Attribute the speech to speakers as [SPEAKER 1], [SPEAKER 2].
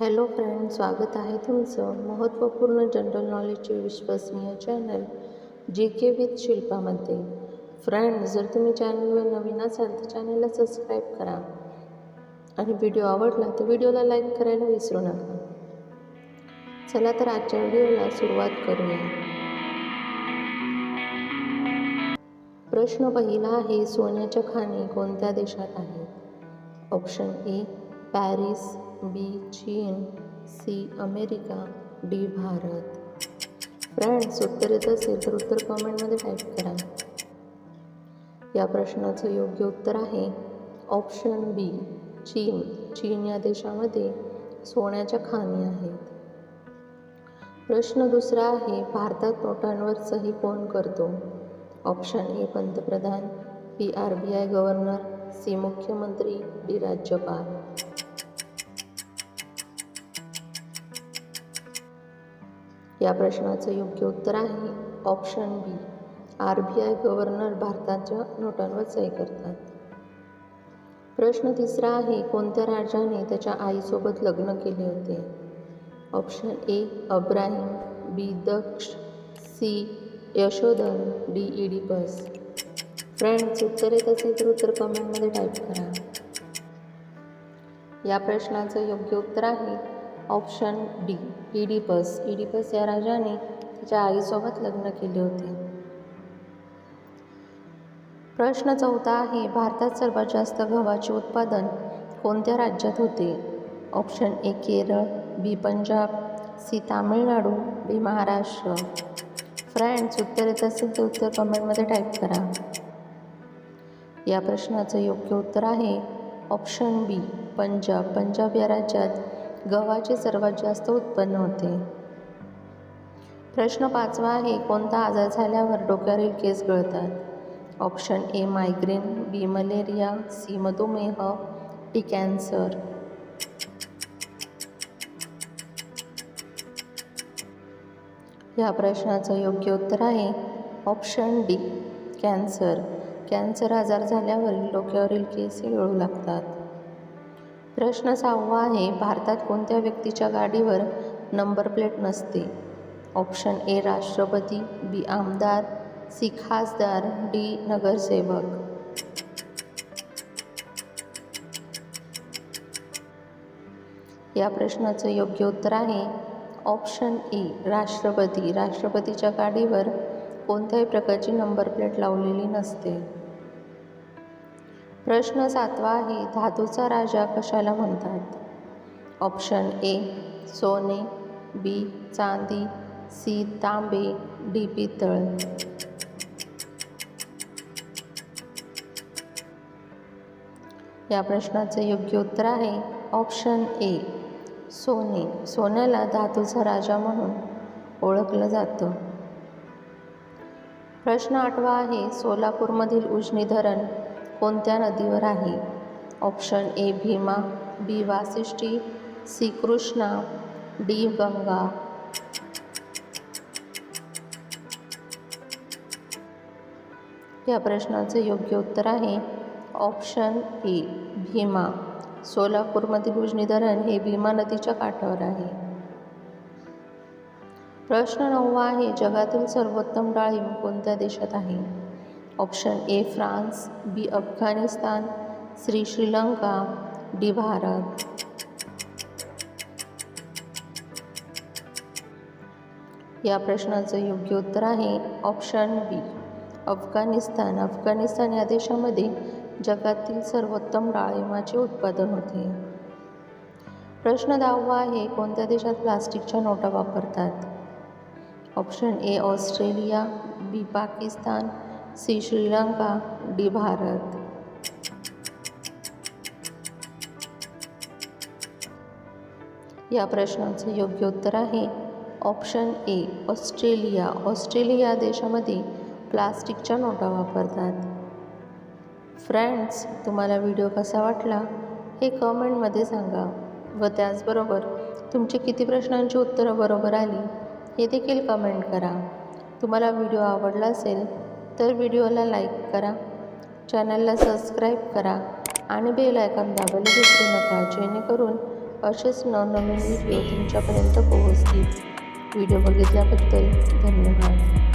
[SPEAKER 1] Hello friend स्वागत आहे तुमचं महत्त्वपूर्ण जनरल नॉलेजचे विश्वसनीय चॅनल जी के विथ शिल्पामध्ये. फ्रेंड जर तुम्ही चॅनलवर नवीन असाल तर चॅनलला सबस्क्राईब करा. आणि व्हिडिओ आवडला तर व्हिडिओला लाईक करायला विसरू नका. चला तर आजच्या व्हिडिओला सुरुवात करूया. प्रश्न पहिला आहे सोन्याच्या खाणी कोणत्या देशात आहेत ऑप्शन ए पॅरिस बी चीन C America D Bharat. Friends उत्तर येत असेल तर उत्तर कॉमेंटमध्ये टाईप करा. या प्रश्नाचं योग्य उत्तर आहे ऑप्शन बी चीन. चीन या देशामध्ये सोन्याच्या खाणी आहेत. प्रश्न दुसरा आहे भारतात नोटांवर सही कोण करतो? ऑप्शन ए पंतप्रधान. B R B I governor C मुख्यमंत्री. डी राज्यपाल. या प्रश्नाचं योग्य उत्तर आहे. Option B R B I governor भारताच्या नोटांवर सही करतात. प्रश्न तिसरा आहे कोणत्या राजाने त्याच्या आईसोबत लग्न केले होते? Option A Abraham B Daksh C Yashodhan D Oedipus friends उत्तर येत असेल तर उत्तर कमेंटमध्ये टाईप करा. या प्रश्नाचं योग्य उत्तर आहे ऑप्शन डी इडिपस. इडिपस या राजाने त्याच्या आईसोबत लग्न केले होते. प्रश्न चौथा आहे भारतात सर्वात जास्त गव्हाचे उत्पादन कोणत्या राज्यात होते? Option A Kerala B Punjab C Tamil Nadu B Maharashtra. Friends उत्तर येत असेल तर उत्तर कमेंटमध्ये टाईप करा. या प्रश्नाचं योग्य उत्तर आहे ऑप्शन बी पंजाब. पंजाब या राज्यात गव्हाचे सर्वात जास्त उत्पन्न होते. प्रश्न पाचवा आहे कोणता आजार झाल्यावर डोक्यावरील केस गळतात? Option A migraine B malaria C मधुमेह डी कॅन्सर. या प्रश्नाचं योग्य उत्तर आहे ऑप्शन डी कॅन्सर. कॅन्सर आजार झाल्यावर डोक्यावरील केस गळू लागतात. प्रश्न सहावा आहे. भारतात कोणत्या व्यक्तीच्या गाडीवर नंबर प्लेट नसते? ऑप्शन ए राष्ट्रपती बी आमदार सी खासदार डी नगरसेवक. या प्रश्नाचं योग्य उत्तर आहे. ऑप्शन ए राष्ट्रपती. राष्ट्रपतीच्या गाडीवर कोणत्याही प्रकारची नंबर प्लेट लावलेली नसते. प्रश्न सातवा आहे धातूचा राजा कशाला म्हणतात? ऑप्शन ए सोने बी चांदी सी तांबे डी पितळ. या प्रश्नाचं योग्य उत्तर आहे ऑप्शन ए सोने. सोन्याला धातूचा राजा म्हणून ओळखलं जातं. प्रश्न आठवा आहे सोलापूरमधील उजनी धरण कोणत्या नदीवर आहे? Option A Bhima B Vashishti C Krishna D Ganga. या प्रश्नाचं योग्य उत्तर आहे ऑप्शन ए भीमा. सोलापूरमधील उजनी धरण हे भीमा नदीच्या काठावर आहे. प्रश्न नववा आहे जगातील सर्वोत्तम डाळिंब कोणत्या देशात आहे? Option A France B Afghanistan C Sri Lanka D Bharat. या प्रश्नाचं योग्य उत्तर आहे ऑप्शन बी अफगाणिस्तान. अफगाणिस्तान या देशामध्ये जगातील सर्वोत्तम डाळिंबाचे उत्पादन होते. प्रश्न दहावा आहे कोणत्या देशात प्लास्टिकच्या नोटा वापरतात? Option A Australia B Pakistan C Sri Lanka D Bharat. या प्रश्नाचं योग्य उत्तर आहे. Option A Australia. ऑस्ट्रेलिया देशामध्ये प्लास्टिकच्या नोटा वापरतात. फ्रेंड्स तुम्हाला व्हिडिओ कसा वाटला हे कमेंटमध्ये सांगा व त्याचबरोबर तुमचे किती प्रश्नांची उत्तरं बरोबर आली हे देखील कमेंट करा. तुम्हाला व्हिडिओ आवडला असेल तर व्हिडिओला लाईक करा चॅनलला सबस्क्राईब करा आणि बेल आयकॉन दाबायला विसरू नका जेणेकरून असेच नवनवीन व्हिडिओ तुमच्यापर्यंत पोहोचतील. व्हिडिओ बघितल्याबद्दल धन्यवाद.